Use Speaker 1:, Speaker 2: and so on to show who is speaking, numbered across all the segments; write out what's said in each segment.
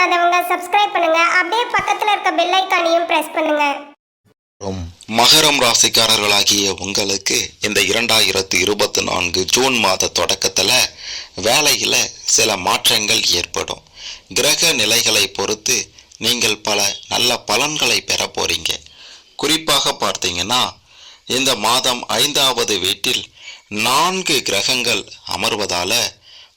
Speaker 1: பண்ணாதவங்க சப்ஸ்கிரைப் பண்ணுங்க. அப்படியே பக்கத்துல இருக்க பெல் ஐக்கானையும் பிரஸ் பண்ணுங்க.
Speaker 2: மகரம் ராசிக்காரர்களாகிய உங்களுக்கு இந்த இரண்டாயிரத்து இருபத்தி நான்கு ஜூன் மாத தொடக்கத்தில் வேலையில் சில மாற்றங்கள் ஏற்படும். கிரக நிலைகளை பொறுத்து நீங்கள் பல நல்ல பலன்களை பெற போறீங்க. குறிப்பாக பார்த்தீங்கன்னா இந்த மாதம் ஐந்தாவது வீட்டில் நான்கு கிரகங்கள் அமர்வதால்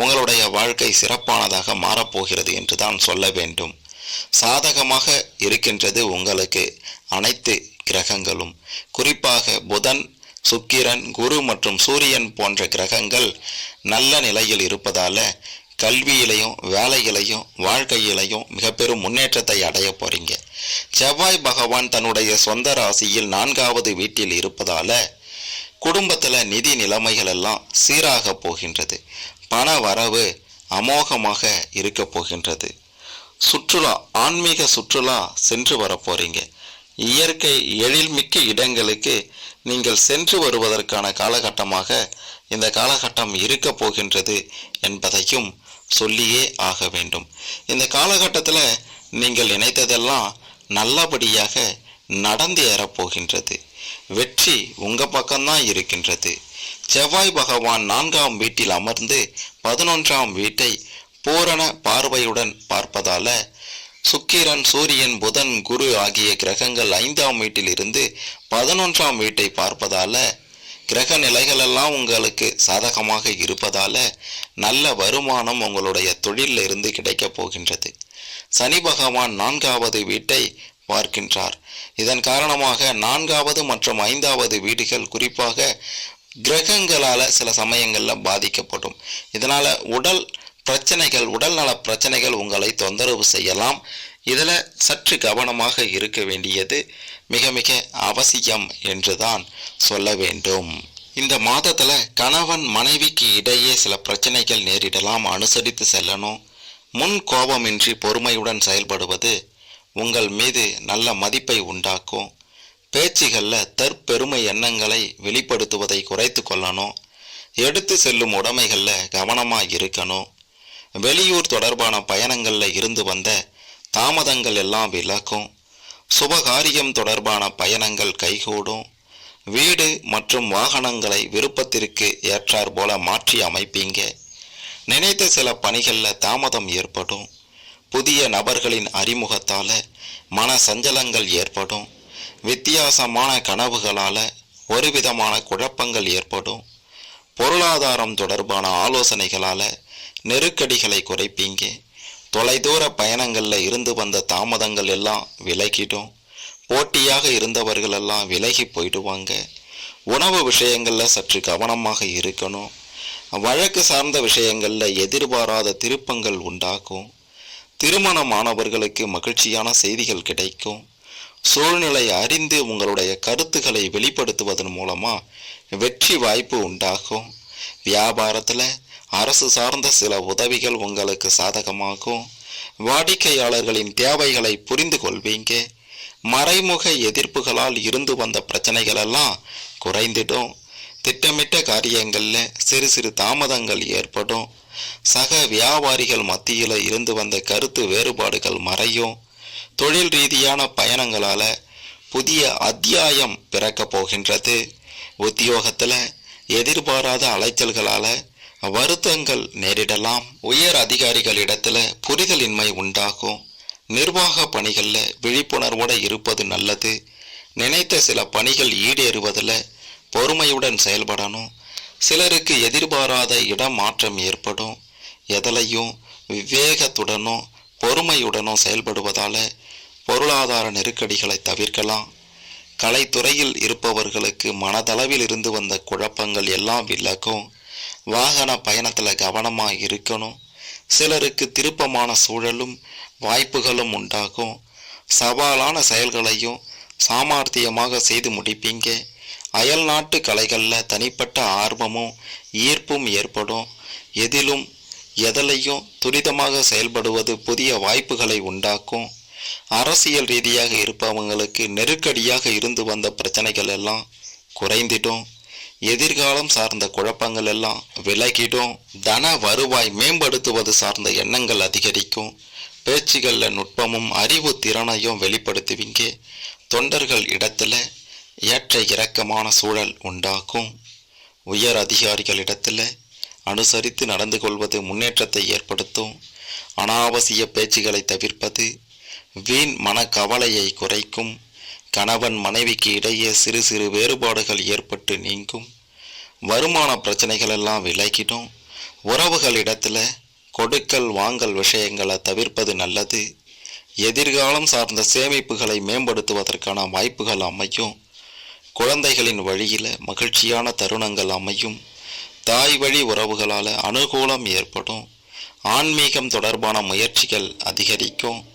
Speaker 2: உங்களுடைய வாழ்க்கை சிறப்பானதாக மாறப்போகிறது என்று தான் சொல்ல வேண்டும். சாதகமாக இருக்கின்றது உங்களுக்கு அனைத்து கிரகங்களும். குறிப்பாக புதன் சுக்கிரன் குரு மற்றும் சூரியன் போன்ற கிரகங்கள் நல்ல நிலையில் இருப்பதால கல்வியிலையும் வேலையிலையும் வாழ்க்கையிலையும் மிக பெரும் முன்னேற்றத்தை அடைய போறீங்க. செவ்வாய் பகவான் தன்னுடைய சொந்த ராசியில் நான்காவது வீட்டில் இருப்பதால குடும்பத்தில் நிதி நிலைமைகள் எல்லாம் சீராக போகின்றது. பண வரவு அமோகமாக இருக்க போகின்றது. சுற்றுலா ஆன்மீக சுற்றுலா சென்று வர போகிறீங்க இயற்கை எழில்மிக்க இடங்களுக்கு நீங்கள் சென்று வருவதற்கான காலகட்டமாக இந்த காலகட்டம் இருக்க போகின்றது என்பதையும் சொல்லியே ஆக வேண்டும். இந்த காலகட்டத்தில் நீங்கள் நினைத்ததெல்லாம் நல்லபடியாக நடந்து ஏறப்போகின்றது வெற்றி உங்கள் பக்கம்தான் இருக்கின்றது. செவ்வாய் பகவான் நான்காம் வீட்டில் அமர்ந்து பதினொன்றாம் வீட்டை பூரண பார்வையுடன் பார்ப்பதால சுக்கிரன் சூரியன் புதன் குரு ஆகிய கிரகங்கள் ஐந்தாம் வீட்டில் இருந்து பதினொன்றாம் வீட்டை பார்ப்பதால கிரக நிலைகளெல்லாம் உங்களுக்கு சாதகமாக இருப்பதால நல்ல வருமானம் உங்களுடைய தொழிலில் இருந்து கிடைக்கப் போகின்றது. சனி பகவான் நான்காவது வீட்டை பார்க்கின்றார். இதன் காரணமாக நான்காவது மற்றும் ஐந்தாவது வீடுகள் குறிப்பாக கிரகங்களால் சில சமயங்களில் பாதிக்கப்படும். இதனால் உடல் பிரச்சனைகள் உடல்நல பிரச்சனைகள் உங்களை தொந்தரவு செய்யலாம். இதில் சற்று கவனமாக இருக்க வேண்டியது மிக மிக அவசியம் என்றுதான் சொல்ல வேண்டும். இந்த மாதத்தில் கணவன் மனைவிக்கு இடையே சில பிரச்சனைகள் நேரிடலாம் அனுசரித்து செல்லணும். முன் கோபமின்றி பொறுமையுடன் செயல்படுவது உங்கள் மீது நல்ல மதிப்பை உண்டாக்கும். பேச்சுகளில் தற்பெருமை எண்ணங்களை வெளிப்படுத்துவதை குறைத்து கொள்ளணும். எடுத்து செல்லும் உடைமைகளில் கவனமாக இருக்கணும். வெளியூர் தொடர்பான பயணங்களில் இருந்து வந்த தாமதங்கள் எல்லாம் விலக்கும் சுபகாரியம் தொடர்பான பயணங்கள் கைகூடும். வீடு மற்றும் வாகனங்களை விருப்பத்திற்கு ஏற்றாற் போல மாற்றி அமைப்பீங்க. நினைத்த சில பணிகளில் தாமதம் ஏற்படும். புதிய நபர்களின் அறிமுகத்தால் மன சஞ்சலங்கள் ஏற்படும். வித்தியாசமான கனவுகளால் ஒரு விதமான குழப்பங்கள் ஏற்படும். பொருளாதாரம் தொடர்பான ஆலோசனைகளால் நெருக்கடிகளை குறைப்பீங்க. தொலைதூர பயணங்களில் இருந்து வந்த தாமதங்கள் எல்லாம் விலகிடும். போட்டியாக இருந்தவர்கள் எல்லாம் விலகி போயிடுவாங்க. உணவு விஷயங்களில் சற்று கவனமாக இருக்கணும். வழக்கு சார்ந்த விஷயங்களில் எதிர்பாராத திருப்பங்கள் உண்டாகும். திருமணமானவர்களுக்கு மகிழ்ச்சியான செய்திகள் கிடைக்கும். சூழ்நிலை அறிந்து உங்களுடைய கருத்துக்களை வெளிப்படுத்துவதன் மூலமாக வெற்றி வாய்ப்பு உண்டாகும். வியாபாரத்தில் அரசு சார்ந்த சில உதவிகள் உங்களுக்கு சாதகமாகும். வாடிக்கையாளர்களின் தேவைகளை புரிந்து கொள்வீங்க. மறைமுக எதிர்ப்புகளால் இருந்து வந்த பிரச்சனைகளெல்லாம் குறைந்திடும். திட்டமிட்ட காரியங்களில் சிறு சிறு தாமதங்கள் ஏற்படும். சக வியாபாரிகள் மத்தியில் இருந்து வந்த கருத்து வேறுபாடுகள் மறையும். தொழில் ரீதியான பயணங்களால் புதிய அத்தியாயம் பிறக்கப் போகின்றது. உத்தியோகத்தில் எதிர்பாராத அலைச்சல்களால் வருத்தங்கள் நேரிடலாம். உயர் அதிகாரிகளிடத்தில் புரிதலின்மை உண்டாகும். நிர்வாக பணிகளில் விழிப்புணர்வோடு இருப்பது நல்லது. நினைத்த சில பணிகள் ஈடேறுவதில் பொறுமையுடன் செயல்படணும். சிலருக்கு எதிர்பாராத இடம் மாற்றம் ஏற்படும். எதலையும் விவேகத்துடனும் பொறுமையுடனும் செயல்படுவதால் பொருளாதார நெருக்கடிகளை தவிர்க்கலாம். கலைத்துறையில் இருப்பவர்களுக்கு மனதளவில் இருந்து வந்த குழப்பங்கள் எல்லாம் விலகும். வாகன பயணத்தில் கவனமாக இருக்கணும். சிலருக்கு திருப்பமான சூழலும் வாய்ப்புகளும் உண்டாகும். சவாலான செயல்களையும் சாமர்த்தியமாக செய்து முடிப்பீங்க. அயல் நாட்டு கலைகளில் தனிப்பட்ட ஆர்வமும் ஈர்ப்பும் ஏற்படும். எதிலும் எதலையும் துரிதமாக செயல்படுவது புதிய வாய்ப்புகளை உண்டாக்கும். அரசியல் ரீதியாக இருப்பவங்களுக்கு நெருக்கடியாக இருந்து வந்த பிரச்சனைகள் எல்லாம் குறைந்திட்டோம். எதிர்காலம் சார்ந்த குழப்பங்கள் எல்லாம் விலகிடும் தன வருவாய் மேம்படுத்துவது சார்ந்த எண்ணங்கள் அதிகரிக்கும். பேச்சுகளில் நுட்பமும் அறிவு திறனையும் வெளிப்படுத்துவீங்க. தொண்டர்கள் இடத்துல ஏற்ற இறக்கமான சூழல் உண்டாக்கும் உயர் அதிகாரிகளிடத்தில் அனுசரித்து நடந்து கொள்வது முன்னேற்றத்தை ஏற்படுத்தும். அனாவசிய பேச்சுகளை தவிர்ப்பது வீண் மனக்கவலையை குறைக்கும். கணவன் மனைவிக்கு இடையே சிறு சிறு வேறுபாடுகள் ஏற்பட்டு நீங்கும். வருமான பிரச்சனைகள் எல்லாம் விலகிடும். உறவுகளிடத்தில் கொடுக்கல் வாங்கல் விஷயங்களை தவிர்ப்பது நல்லது. எதிர்காலம் சார்ந்த சேமிப்புகளை மேம்படுத்துவதற்கான வாய்ப்புகள் அமையும். குழந்தைகளின் வழியில் மகிழ்ச்சியான தருணங்கள் அமையும். தாய் வழி உறவுகளால் அனுகூலம் ஏற்படும். ஆன்மீகம் தொடர்பான முயற்சிகள் அதிகரிக்கும்.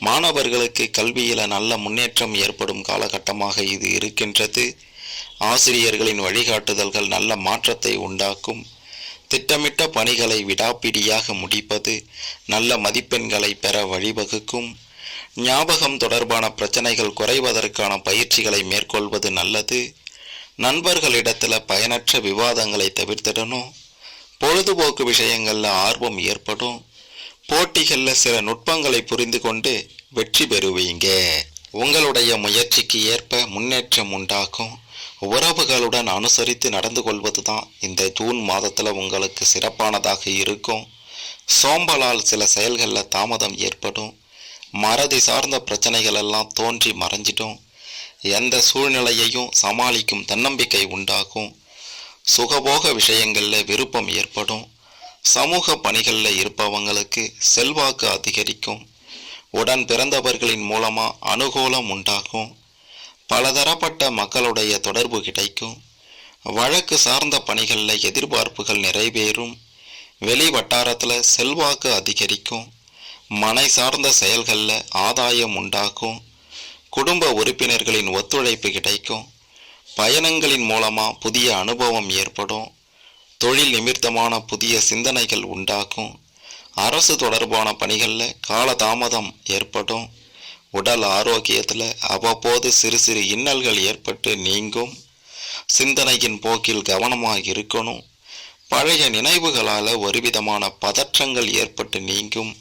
Speaker 2: மாணவர்களுக்கு கல்வியில் நல்ல முன்னேற்றம் ஏற்படும் காலகட்டமாக இது இருக்கின்றது. ஆசிரியர்களின் வழிகாட்டுதல்கள் நல்ல மாற்றத்தை உண்டாக்கும். திட்டமிட்ட பணிகளை விடாப்பிடியாக முடிப்பது நல்ல மதிப்பெண்களை பெற வழிவகுக்கும். ஞாபகம் தொடர்பான பிரச்சனைகள் குறைவதற்கான பயிற்சிகளை மேற்கொள்வது நல்லது. நண்பர்களிடத்தில் பயனற்ற விவாதங்களை தவிர்த்திடணும். பொழுதுபோக்கு விஷயங்களில் ஆர்வம் ஏற்படும். போட்டிகளில் சில நுட்பங்களை புரிந்து கொண்டு வெற்றி பெறுவீங்க. உங்களுடைய முயற்சிக்கு ஏற்ப முன்னேற்றம் உண்டாகும். உறவுகளுடன் அனுசரித்து நடந்து கொள்வது தான் இந்த ஜூன் மாதத்தில் உங்களுக்கு சிறப்பானதாக இருக்கும். சோம்பலால் சில செயல்களில் தாமதம் ஏற்படும். மறதி சார்ந்த பிரச்சனைகள் எல்லாம் தோன்றி மறைஞ்சிடும். எந்த சூழ்நிலையையும் சமாளிக்கும் தன்னம்பிக்கை உண்டாகும். சுகபோக விஷயங்களில் விருப்பம் ஏற்படும். சமூக பணிகளில் இருப்பவங்களுக்கு செல்வாக்கு அதிகரிக்கும். உடன் பிறந்தவர்களின் மூலமாக அனுகூலம் உண்டாகும். பலதரப்பட்ட மக்களுடைய தொடர்பு கிடைக்கும். வழக்கு சார்ந்த பணிகளில் எதிர்பார்ப்புகள் நிறைவேறும். வெளி வட்டாரத்தில் செல்வாக்கு அதிகரிக்கும். மனை சார்ந்த செயல்களில் ஆதாயம் உண்டாகும். குடும்ப உறுப்பினர்களின் ஒத்துழைப்பு கிடைக்கும். பயணங்களின் மூலமாக புதிய அனுபவம் ஏற்படும். தொழில் நிமித்தமான புதிய சிந்தனைகள் உண்டாகும். அரசு தொடர்பான பணிகளில் காலதாமதம் ஏற்படும். உடல் ஆரோக்கியத்தில் அவ்வப்போது சிறு சிறு இன்னல்கள் ஏற்பட்டு நீங்கும். சிந்தனையின் போக்கில் கவனமாக இருக்கணும். பழைய நினைவுகளால் ஒருவிதமான பதற்றங்கள் ஏற்பட்டு நீங்கும்.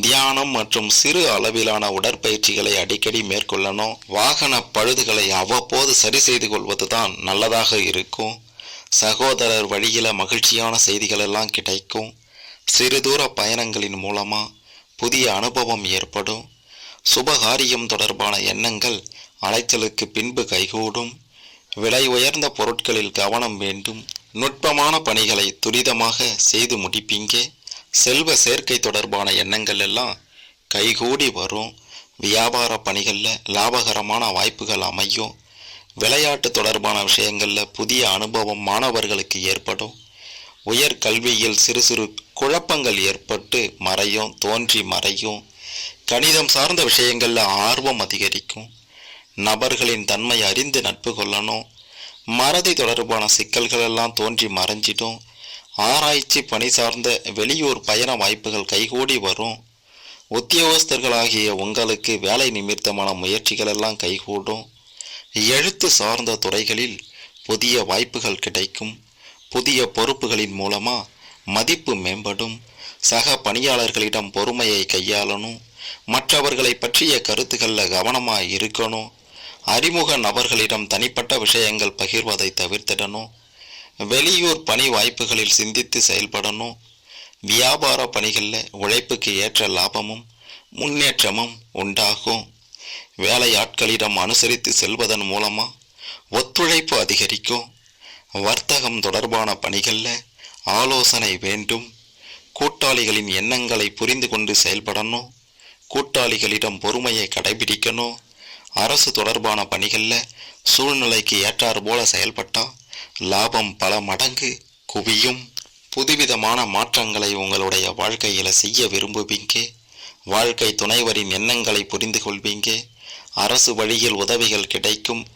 Speaker 2: தியானம் மற்றும் சிறு அளவிலான உடற்பயிற்சிகளை அடிக்கடி மேற்கொள்ளணும். வாகன பழுதுகளை அவ்வப்போது சரி செய்து கொள்வது தான் நல்லதாக இருக்கும். சகோதரர் வழியில் மகிழ்ச்சியான செய்திகள் எல்லாம் கிடைக்கும். சிறு தூர பயணங்களின் மூலமாக புதிய அனுபவம் ஏற்படும். சுபகாரியம் தொடர்பான எண்ணங்கள் அலைச்சலுக்கு பின்பு கைகூடும். விலை உயர்ந்த பொருட்களில் கவனம் வேண்டும். நுட்பமான பணிகளை துரிதமாக செய்து முடிப்பீங்க. செல்வ சேர்க்கை தொடர்பான எண்ணங்கள் எல்லாம் கைகூடி வரும். வியாபார பணிகளில் லாபகரமான வாய்ப்புகள் அமையும். விளையாட்டு தொடர்பான விஷயங்களில் புதிய அனுபவம் மாணவர்களுக்கு ஏற்படும். உயர் கல்வியில் சிறு சிறு குழப்பங்கள் ஏற்பட்டு மறையும் தோன்றி மறையும். கணிதம் சார்ந்த விஷயங்களில் ஆர்வம் அதிகரிக்கும். நபர்களின் தன்மை அறிந்து நட்பு கொள்ளணும். மறதி தொடர்பான சிக்கல்கள் எல்லாம் தோன்றி மறைஞ்சிடும். ஆராய்ச்சி பணி சார்ந்த வெளியூர் பயண வாய்ப்புகள் கைகூடி வரும். உத்தியோகஸ்தர்களாகிய உங்களுக்கு வேலை நிமித்தமான முயற்சிகள் எல்லாம் கைகூடும். எழுத்து சார்ந்த துறைகளில் புதிய வாய்ப்புகள் கிடைக்கும். புதிய பொறுப்புகளின் மூலமாக மதிப்பு மேம்படும். சக பணியாளர்களிடம் பொறுமையை கையாளணும். மற்றவர்களை பற்றிய கருத்துக்களில் கவனமாக இருக்கணும். அறிமுக நபர்களிடம் தனிப்பட்ட விஷயங்கள் பகிர்வதை தவிர்த்திடணும். வெளியூர் பணி வாய்ப்புகளில் சிந்தித்து செயல்படணும். வியாபார பணிகளில் உழைப்புக்கு ஏற்ற லாபமும் முன்னேற்றமும் உண்டாகும். வேலையாட்களிடம் அனுசரித்து செல்வதன் மூலமா ஒத்துழைப்பு அதிகரிக்கும். வர்த்தகம் தொடர்பான பணிகளில் ஆலோசனை வேண்டும். கூட்டாளிகளின் எண்ணங்களை புரிந்து கொண்டு செயல்படணும். கூட்டாளிகளிடம் பொறுமையை கடைபிடிக்கணும். அரசு தொடர்பான பணிகளில் சூழ்நிலைக்கு ஏற்றாறு போல செயல்பட்டால் லாபம் பல மடங்கு குவியும். புதுவிதமான மாற்றங்களை உங்களுடைய வாழ்க்கையில் செய்ய விரும்புவீங்க. வாழ்க்கை துணைவரின் எண்ணங்களை புரிந்து கொள்வீங்க. அரசு வழியில் உதவிகள் கிடைக்கும்.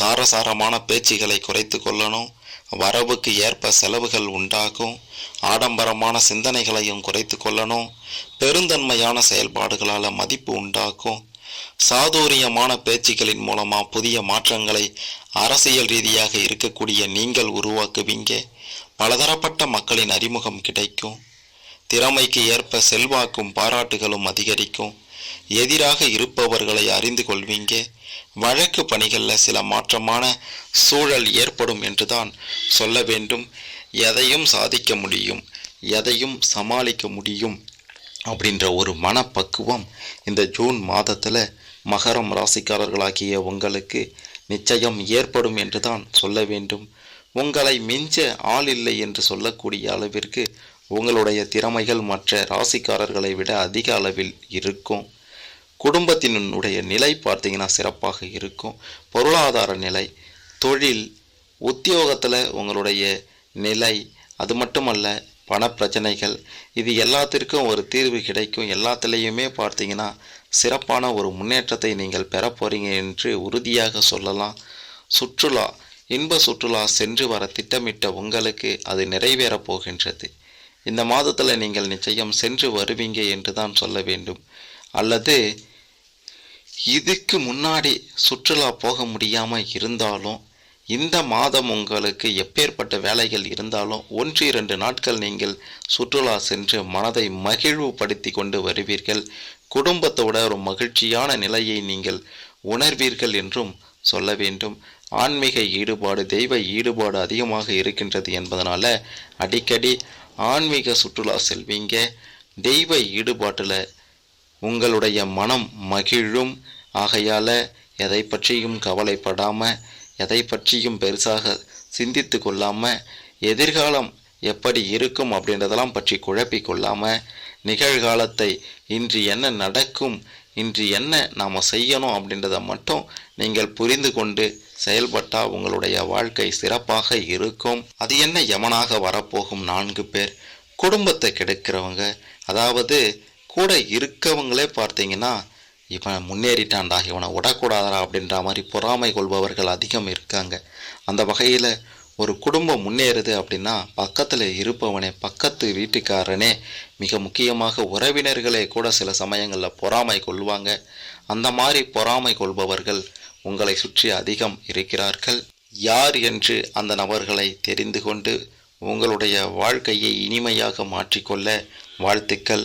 Speaker 2: காரசாரமான பேச்சுகளை குறைத்து கொள்ளணும். வரவுக்கு ஏற்ப செலவுகள் உண்டாகும். ஆடம்பரமான சிந்தனைகளையும் குறைத்து கொள்ளணும். பெருந்தன்மையான செயல்பாடுகளால் மதிப்பு உண்டாக்கும் சாதுரியமான பேச்சுக்களின் மூலமா புதிய மாற்றங்களை அரசியல் ரீதியாக இருக்கக்கூடிய நீங்கள் உருவாக்குவீங்க. பலதரப்பட்ட மக்களின் அறிமுகம் கிடைக்கும். திறமைக்கு ஏற்ப செல்வாக்கும் பாராட்டுகளும் அதிகரிக்கும். எதிராக இருப்பவர்களை அறிந்து கொள்வீங்க. வழக்கு பணிகளில் சில மாற்றமான சூழல் ஏற்படும் என்றுதான் சொல்ல வேண்டும். எதையும் சாதிக்க முடியும் எதையும் சமாளிக்க முடியும் அப்படின்ற ஒரு மனப்பக்குவம் இந்த ஜூன் மாதத்தில் மகரம் ராசிக்காரர்களாகிய உங்களுக்கு நிச்சயம் ஏற்படும் என்று தான் சொல்ல வேண்டும். உங்களை மிஞ்ச ஆள் இல்லை என்று சொல்லக்கூடிய அளவிற்கு உங்களுடைய திறமைகள் மற்ற ராசிக்காரர்களை விட அதிக அளவில் இருக்கும். குடும்பத்தினுடைய நிலை பார்த்தீங்கன்னா சிறப்பாக இருக்கும். பொருளாதார நிலை தொழில் உத்தியோகத்தில் உங்களுடைய நிலை அது மட்டுமல்ல பண பிரச்சனைகள் இது எல்லாத்திற்கும் ஒரு தீர்வு கிடைக்கும். எல்லாத்துலேயுமே பார்த்தீங்கன்னா சிறப்பான ஒரு முன்னேற்றத்தை நீங்கள் பெற போகிறீங்க என்று உறுதியாக சொல்லலாம். சுற்றுலா இன்ப சுற்றுலா சென்று வர திட்டமிட்ட உங்களுக்கு அது நிறைவேறப் போகின்றது. இந்த மாதத்தில் நீங்கள் நிச்சயம் சென்று வருவீங்க என்று தான் சொல்ல வேண்டும். அல்லது இதுக்கு முன்னாடி சுற்றுலா போக முடியாமல் இருந்தாலும் இந்த மாதம் உங்களுக்கு எப்பேற்பட்ட வேலைகள் இருந்தாலும் ஒன்று இரண்டு நாட்கள் நீங்கள் சுற்றுலா சென்று மனதை மகிழ்வுபடுத்தி கொண்டு வருவீர்கள். குடும்பத்தோட ஒரு மகிழ்ச்சியான நிலையை நீங்கள் உணர்வீர்கள் என்றும் சொல்ல வேண்டும். ஆன்மீக ஈடுபாடு தெய்வ ஈடுபாடு அதிகமாக இருக்கின்றது என்பதனால அடிக்கடி ஆன்மீக சுற்றுலா செல்வீங்க. தெய்வ ஈடுபாட்டில் உங்களுடைய மனம் மகிழும். ஆகையால் எதை பற்றியும் கவலைப்படாமல் எதை பற்றியும் பெருசாக சிந்தித்து கொள்ளாமல் எதிர்காலம் எப்படி இருக்கும் அப்படின்றதெல்லாம் பற்றி குழப்பிக் கொள்ளாமல் நிகழ்காலத்தை இன்று என்ன நடக்கும் இன்று என்ன நாம் செய்யணும் அப்படின்றத மட்டும் நீங்கள் புரிந்து கொண்டு செயல்பட்டால் உங்களுடைய வாழ்க்கை சிறப்பாக இருக்கும். அது என்ன யமனாக வரப்போகும் நான்கு பேர். குடும்பத்தை கெடுக்கிறவங்க அதாவது கூட இருக்கவங்களே பார்த்தீங்கன்னா இவன் முன்னேறிட்டான்டா இவனை விடக்கூடாதா அப்படின்ற மாதிரி பொறாமை கொள்பவர்கள் அதிகம் இருக்காங்க. அந்த வகையில் ஒரு குடும்பம் முன்னேறுது அப்படின்னா பக்கத்தில் இருப்பவனே பக்கத்து வீட்டுக்காரனே மிக முக்கியமாக உறவினர்களே கூட சில சமயங்களில் பொறாமை கொள்வாங்க. அந்த மாதிரி பொறாமை கொள்பவர்கள் உங்களை சுற்றி அதிகம் இருக்கிறார்கள். யார் என்று அந்த நபர்களை தெரிந்து கொண்டு உங்களுடைய வாழ்க்கையை இனிமையாக மாற்றிக்கொள்ள வாழ்த்துக்கள்.